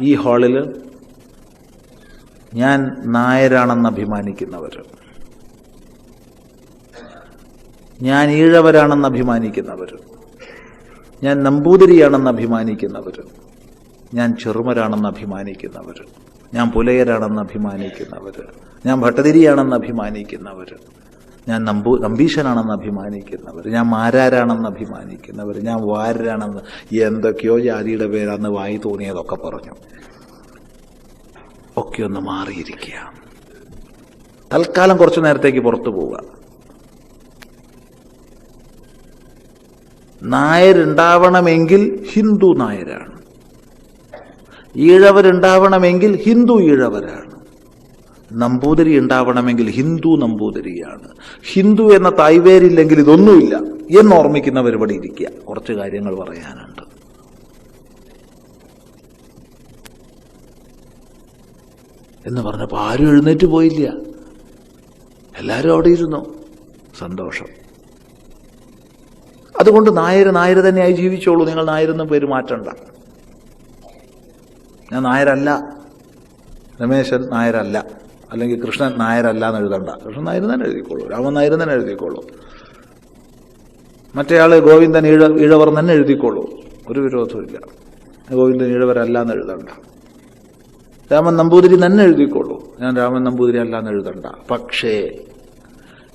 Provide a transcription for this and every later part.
ഈ ഹാളിൽ ഞാൻ നായരാണെന്ന് അഭിമാനിക്കുന്നവർ. ഞാൻ ഈഴവരാണെന്ന് അഭിമാനിക്കുന്നവർ. ഞാൻ നമ്പൂതിരിയാണെന്ന് അഭിമാനിക്കുന്നവർ. ഞാൻ ചെറുമരാണെന്ന് അഭിമാനിക്കുന്നവർ. ഞാൻ പുലയരാണെന്ന് അഭിമാനിക്കുന്നവർ. ഞാൻ ഭട്ടതിരിയാണെന്ന് അഭിമാനിക്കുന്നവർ. ഞാൻ നമ്പൂ നമ്പീശനാണെന്ന് അഭിമാനിക്കുന്നവർ ഞാൻ മാരാരാണെന്ന് അഭിമാനിക്കുന്നവർ ഞാൻ വാരരാണെന്ന് എന്തൊക്കെയോ ജാതിയുടെ പേരാന്ന് വായി തോന്നിയതൊക്കെ പറഞ്ഞു. ഒക്കെ ഒന്ന് മാറിയിരിക്കുക. തൽക്കാലം കുറച്ചു നേരത്തേക്ക് പുറത്തു പോവുക. നായരുണ്ടാവണമെങ്കിൽ ഹിന്ദു നായരാണ്. ഈഴവരുണ്ടാവണമെങ്കിൽ ഹിന്ദു ഈഴവരാണ്. നമ്പൂതിരി ഉണ്ടാവണമെങ്കിൽ ഹിന്ദു നമ്പൂതിരിയാണ്. ഹിന്ദു എന്ന തായ്വേരില്ലെങ്കിൽ ഇതൊന്നുമില്ല എന്ന് ഓർമ്മിക്കുന്ന ഇവിടെ ഇരിക്കുക. കുറച്ച് കാര്യങ്ങൾ പറയാനുണ്ട്. എന്ന് പറഞ്ഞപ്പോൾ ആരും എഴുന്നേറ്റ് പോയില്ല. എല്ലാവരും അവിടെ ഇരുന്നു. സന്തോഷം. അതുകൊണ്ട് നായർ നായർ തന്നെയായി ജീവിച്ചോളൂ. നിങ്ങൾ നായരെന്ന് പേര് മാറ്റണ്ട. ഞാൻ നായരല്ല. രമേശൻ നായരല്ല. അല്ലെങ്കിൽ കൃഷ്ണൻ നായരല്ല എന്ന് എഴുതണ്ട. കൃഷ്ണൻ നായർ തന്നെ എഴുതിക്കോളൂ. രാമൻ നായർ തന്നെ എഴുതിക്കോളൂ. മറ്റേയാൾ ഗോവിന്ദൻ ഈഴ ഈഴവർ തന്നെ എഴുതിക്കോളൂ. ഒരു വിരോധമില്ല ഗോവിന്ദൻ ഈഴവരല്ല എന്ന് എഴുതണ്ട. രാമൻ നമ്പൂതിരി തന്നെ എഴുതിക്കോളൂ. ഞാൻ രാമൻ നമ്പൂതിരി അല്ല എന്ന് എഴുതണ്ട. പക്ഷേ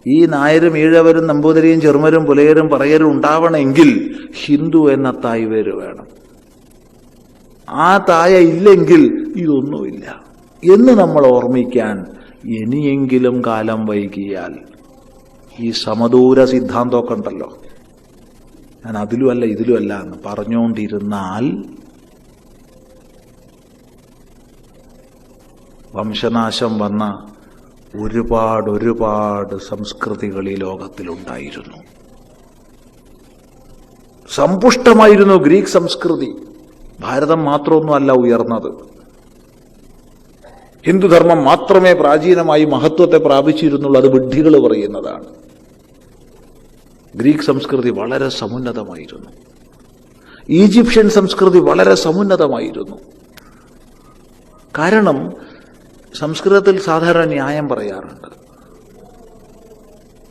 ഈ നായരും ഈഴവരും നമ്പൂതിരിയും ചെറുമരും പുലയരും പറയരും ഉണ്ടാവണമെങ്കിൽ ഹിന്ദു എന്ന തായ് പേര് വേണം. ആ തായ ഇല്ലെങ്കിൽ ഇതൊന്നുമില്ല. എന്ന് നമ്മൾ ഓർമ്മിക്കാൻ ഇനിയെങ്കിലും കാലം വൈകിയാൽ ഈ സമദൂര സിദ്ധാന്തമൊക്കെ ഉണ്ടല്ലോ. ഞാൻ അതിലുമല്ല ഇതിലുമല്ല എന്ന് പറഞ്ഞുകൊണ്ടിരുന്നാൽ വംശനാശം വന്ന ഒരുപാട് ഒരുപാട് സംസ്കൃതികൾ ഈ ലോകത്തിലുണ്ടായിരുന്നു. സമ്പുഷ്ടമായിരുന്നു ഗ്രീക്ക് സംസ്കൃതി. ഭാരതം മാത്രമൊന്നുമല്ല ഉയർന്നത്. ഹിന്ദുധർമ്മം മാത്രമേ പ്രാചീനമായി മഹത്വത്തെ പ്രാപിച്ചിരുന്നുള്ളൂ അത് വിഡ്ഢികൾ പറയുന്നതാണ്. ഗ്രീക്ക് സംസ്കൃതി വളരെ സമുന്നതമായിരുന്നു. ഈജിപ്ഷ്യൻ സംസ്കൃതി വളരെ സമുന്നതമായിരുന്നു. കാരണം സംസ്കൃതത്തിൽ സാധാരണ ന്യായം പറയാറുണ്ട്.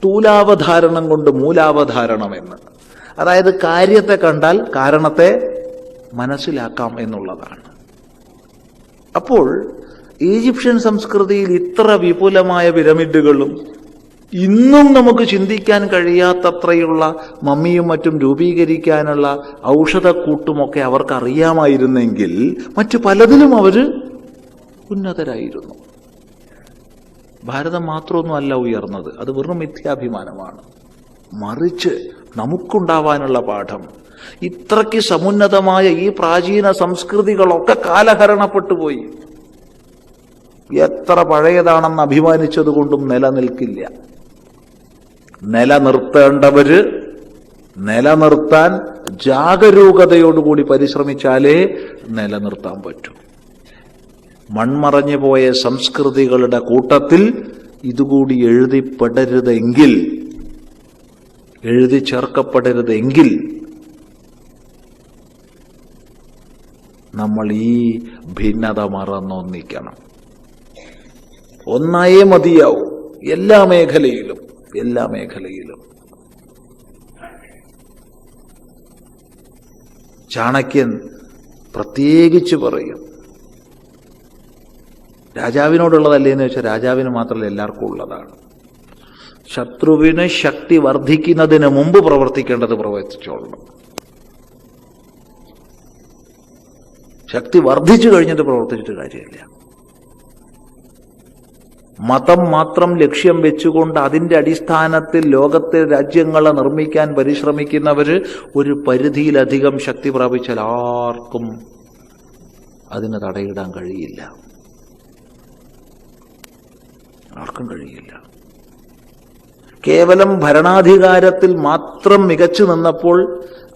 തൂലാവധാരണം കൊണ്ട് മൂലാവധാരണം എന്ന്. അതായത് കാര്യത്തെ കണ്ടാൽ കാരണത്തെ മനസ്സിലാക്കാം എന്നുള്ളതാണ്. അപ്പോൾ ഈജിപ്ഷ്യൻ സംസ്കൃതിയിൽ ഇത്ര വിപുലമായ പിരമിഡുകളും ഇന്നും നമുക്ക് ചിന്തിക്കാൻ കഴിയാത്തത്രയുള്ള മമ്മിയും മറ്റും രൂപീകരിക്കാനുള്ള ഔഷധക്കൂട്ടുമൊക്കെ അവർക്ക് അറിയാമായിരുന്നെങ്കിൽ മറ്റു പലതിലും അവർ ഉന്നതരായിരുന്നു. ഭാരതം മാത്രമൊന്നും അല്ല ഉയർന്നത്. അത് വെറും മിഥ്യാഭിമാനമാണ്. മറിച്ച് നമുക്കുണ്ടാവാനുള്ള പാഠം. ഇത്രയ്ക്ക് സമുന്നതമായ ഈ പ്രാചീന സംസ്കൃതികളൊക്കെ കാലഹരണപ്പെട്ടു പോയി എത്ര പഴയതാണെന്ന് അഭിമാനിച്ചത് കൊണ്ടും നിലനിൽക്കില്ല. നിലനിർത്തേണ്ടവര് നിലനിർത്താൻ ജാഗരൂകതയോടുകൂടി പരിശ്രമിച്ചാലേ നിലനിർത്താൻ പറ്റൂ. മൺമറഞ്ഞു പോയ സംസ്കൃതികളുടെ കൂട്ടത്തിൽ ഇതുകൂടി എഴുതിപ്പെടരുതെങ്കിൽ എഴുതി ചേർക്കപ്പെടരുതെങ്കിൽ നമ്മൾ ഈ ഭിന്നത മറന്നൊന്നിക്കണം. ഒന്നായേ മതിയാവും. എല്ലാ മേഖലയിലും എല്ലാ മേഖലയിലും. ചാണക്യൻ പ്രത്യേകിച്ച് പറയും. രാജാവിനോടുള്ളതല്ലേ എന്ന് വെച്ചാൽ രാജാവിന് മാത്രമല്ല എല്ലാവർക്കും ഉള്ളതാണ്. ശത്രുവിന് ശക്തി വർദ്ധിക്കുന്നതിന് മുമ്പ് പ്രവർത്തിക്കേണ്ടത് പ്രവർത്തിച്ചോളണം. ശക്തി വർദ്ധിച്ചു കഴിഞ്ഞിട്ട് പ്രവർത്തിച്ചിട്ട് കാര്യമില്ല. മതം മാത്രം ലക്ഷ്യം വെച്ചുകൊണ്ട് അതിന്റെ അടിസ്ഥാനത്തിൽ ലോകത്തെ രാജ്യങ്ങളെ നിർമ്മിക്കാൻ പരിശ്രമിക്കുന്നവർ ഒരു പരിധിയിലധികം ശക്തി പ്രാപിച്ചാൽ ആർക്കും അതിന് തടയിടാൻ കഴിയില്ല. ആർക്കും കഴിയില്ല. കേവലം ഭരണാധികാരത്തിൽ മാത്രം മികച്ചു നിന്നപ്പോൾ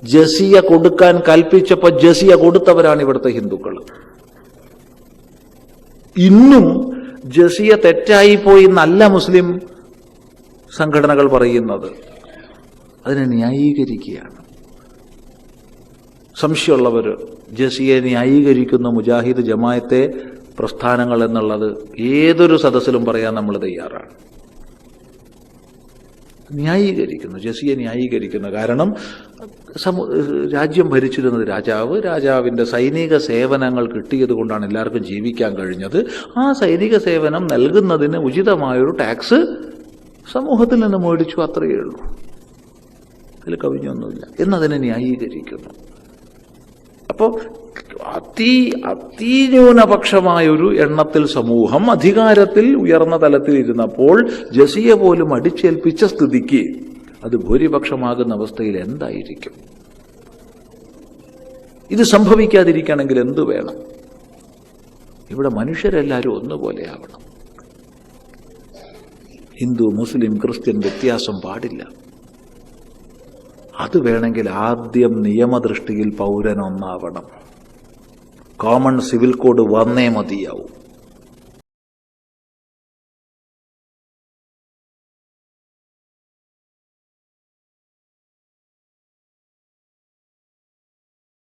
ജസിയ കൊടുക്കാൻ കൽപ്പിച്ചപ്പോൾ ജസിയ കൊടുത്തവരാണ് ഇവിടുത്തെ ഹിന്ദുക്കൾ ഇന്നും ജസിയ തെറ്റായി പോയി നല്ല മുസ്ലിം സംഘടനകൾ പറയുന്നത്. അതിനെ ന്യായീകരിക്കുകയാണ്. സംശയമുള്ളവർ ജസിയെ ന്യായീകരിക്കുന്ന മുജാഹിദ് ജമായത്തെ പ്രസ്ഥാനങ്ങൾ എന്നുള്ളത് ഏതൊരു സദസ്സിലും പറയാൻ നമ്മൾ തയ്യാറാണ്. ന്യായീകരിക്കുന്നു. ജസിയെ ന്യായീകരിക്കുന്നു. കാരണം സമു രാജ്യം ഭരിച്ചിരുന്നത് രാജാവ്. രാജാവിന്റെ സൈനിക സേവനങ്ങൾ കിട്ടിയത് കൊണ്ടാണ് എല്ലാവർക്കും ജീവിക്കാൻ കഴിഞ്ഞത്. ആ സൈനിക സേവനം നൽകുന്നതിന് ഉചിതമായൊരു ടാക്സ് സമൂഹത്തിൽ നിന്ന് മേടിച്ചു അത്രയേ ഉള്ളൂ. അതിൽ കവിഞ്ഞൊന്നുമില്ല. എന്നതിനെ ന്യായീകരിക്കുന്നു. അപ്പോൾ അതി അതിന്യൂനപക്ഷമായൊരു എണ്ണത്തിൽ സമൂഹം അധികാരത്തിൽ ഉയർന്ന തലത്തിൽ ഇരുന്നപ്പോൾ ജസിയെ പോലും അടിച്ചേൽപ്പിച്ച സ്ഥിതിക്ക് അത് ഭൂരിപക്ഷമാകുന്ന അവസ്ഥയിൽ എന്തായിരിക്കും? ഇത് സംഭവിക്കാതിരിക്കണമെങ്കിൽ എന്തു വേണം? ഇവിടെ മനുഷ്യരെല്ലാവരും ഒന്നുപോലെയാവണം. ഹിന്ദു മുസ്ലിം ക്രിസ്ത്യൻ വ്യത്യാസം പാടില്ല. അത് വേണമെങ്കിൽ ആദ്യം നിയമദൃഷ്ടിയിൽ പൗരൻ ഒന്നാവണം കോമൺ സിവിൽ കോഡ് വന്നേ മതിയാവും.